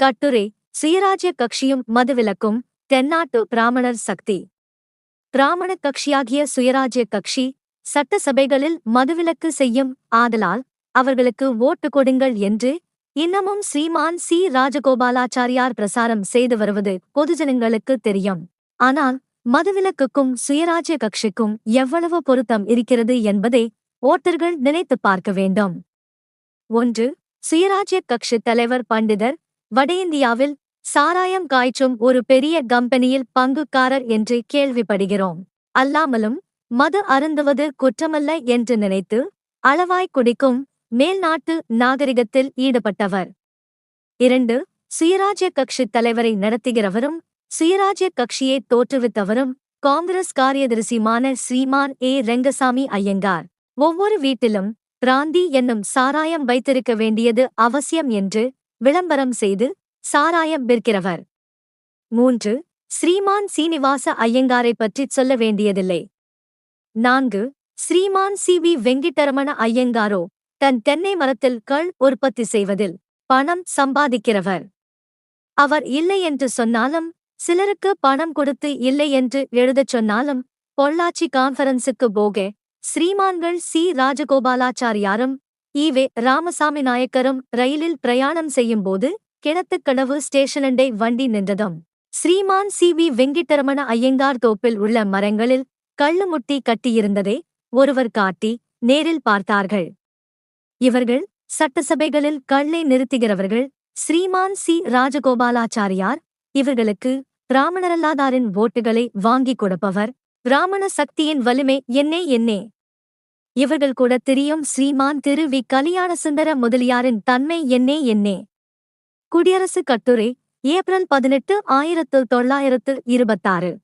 கட்டுரை சுயராஜ்ய கட்சியும் மதுவிலக்கும் தென்னாட்டு பிராமணர் சக்தி. பிராமண கட்சியாகிய சுயராஜ்ய கட்சி சட்டசபைகளில் மதுவிலக்கு செய்யும் ஆதலால் அவர்களுக்கு ஓட்டு கொடுங்கள் என்று இன்னமும் ஸ்ரீமான் சி. ராஜகோபாலாச்சாரியார் பிரசாரம் செய்து வருவது பொதுஜனங்களுக்கு தெரியும். ஆனால் மதுவிலக்குக்கும் சுயராஜ்ய கட்சிக்கும் எவ்வளவு பொருத்தம் இருக்கிறது என்பதை ஓட்டர்கள் நினைத்துப் பார்க்க வேண்டும். ஒன்று சுயராஜ்ய கட்சி தலைவர் பண்டிதர் வட இந்தியாவில் சாராயம் காய்ச்சும் ஒரு பெரிய கம்பெனியில் பங்குக்காரர் என்று கேள்விப்படுகிறோம். அல்லாமலும் மது அருந்துவது குற்றமல்ல என்று நினைத்து அளவாய் குடிக்கும் மேல்நாட்டு நாகரிகத்தில் ஈடுபட்டவர். இரண்டு சுயராஜ்ய கட்சி தலைவரை நடத்துகிறவரும் சுயராஜ்ய கட்சியை தோற்றுவித்தவரும் காங்கிரஸ் காரியதரிசியுமான ஸ்ரீமான் ஏ. ரெங்கசாமி ஐயங்கார். ஒவ்வொரு வீட்டிலும் பிராந்தி என்னும் சாராயம் வைத்திருக்க வேண்டியது அவசியம் என்று விளம்பரம் செய்து சாராயம் விற்கிறவர். மூன்று ஸ்ரீமான் சீனிவாச ஐயங்காரை பற்றி சொல்ல வேண்டியதில்லை. நான்கு ஸ்ரீமான் சி. வி. வெங்கிட்டரமண ஐயங்காரோ தன் தென்னை மரத்தில் கள் உற்பத்தி செய்வதில் பணம் சம்பாதிக்கிறவர். அவர் இல்லை என்று சொன்னாலும் சிலருக்கு பணம் கொடுத்து இல்லை என்று எழுதச் சொன்னாலும் பொள்ளாச்சி கான்ஃபரன்ஸுக்கு போக ஸ்ரீமான்கள் சி. ராஜகோபாலாச்சாரியாரும் ஈவே ராமசாமி நாயக்கரும் ரயிலில் பிரயாணம் செய்யும்போது கிணத்துக்கடவு ஸ்டேஷனண்டை வண்டி நின்றதும். ஸ்ரீமான் சி. வி. வெங்கிட்டரமண ஐயங்கார் தோப்பில் உள்ள மரங்களில் கள்ளுமுட்டி கட்டியிருந்ததை ஒருவர் காட்டி நேரில் பார்த்தார்கள். இவர்கள் சட்டசபைகளில் கள்ளை நிறுத்துகிறவர்கள் ஸ்ரீமான் சி. ராஜகோபாலாச்சாரியார். இவர்களுக்கு பிராமணரல்லாதாரின் ஓட்டுகளை வாங்கிக் கொடுப்பவர். பிராமண சக்தியின் வலிமை என்னே என்னே. இவர்கள் கூட தெரியும் ஸ்ரீமான் திரு வி. கலியாணசுந்தர முதலியாரின் தன்மை என்னே என்னே. குடியரசு கட்டுரை ஏப்ரல் பதினெட்டு ஆயிரத்து தொள்ளாயிரத்து இருபத்தாறு.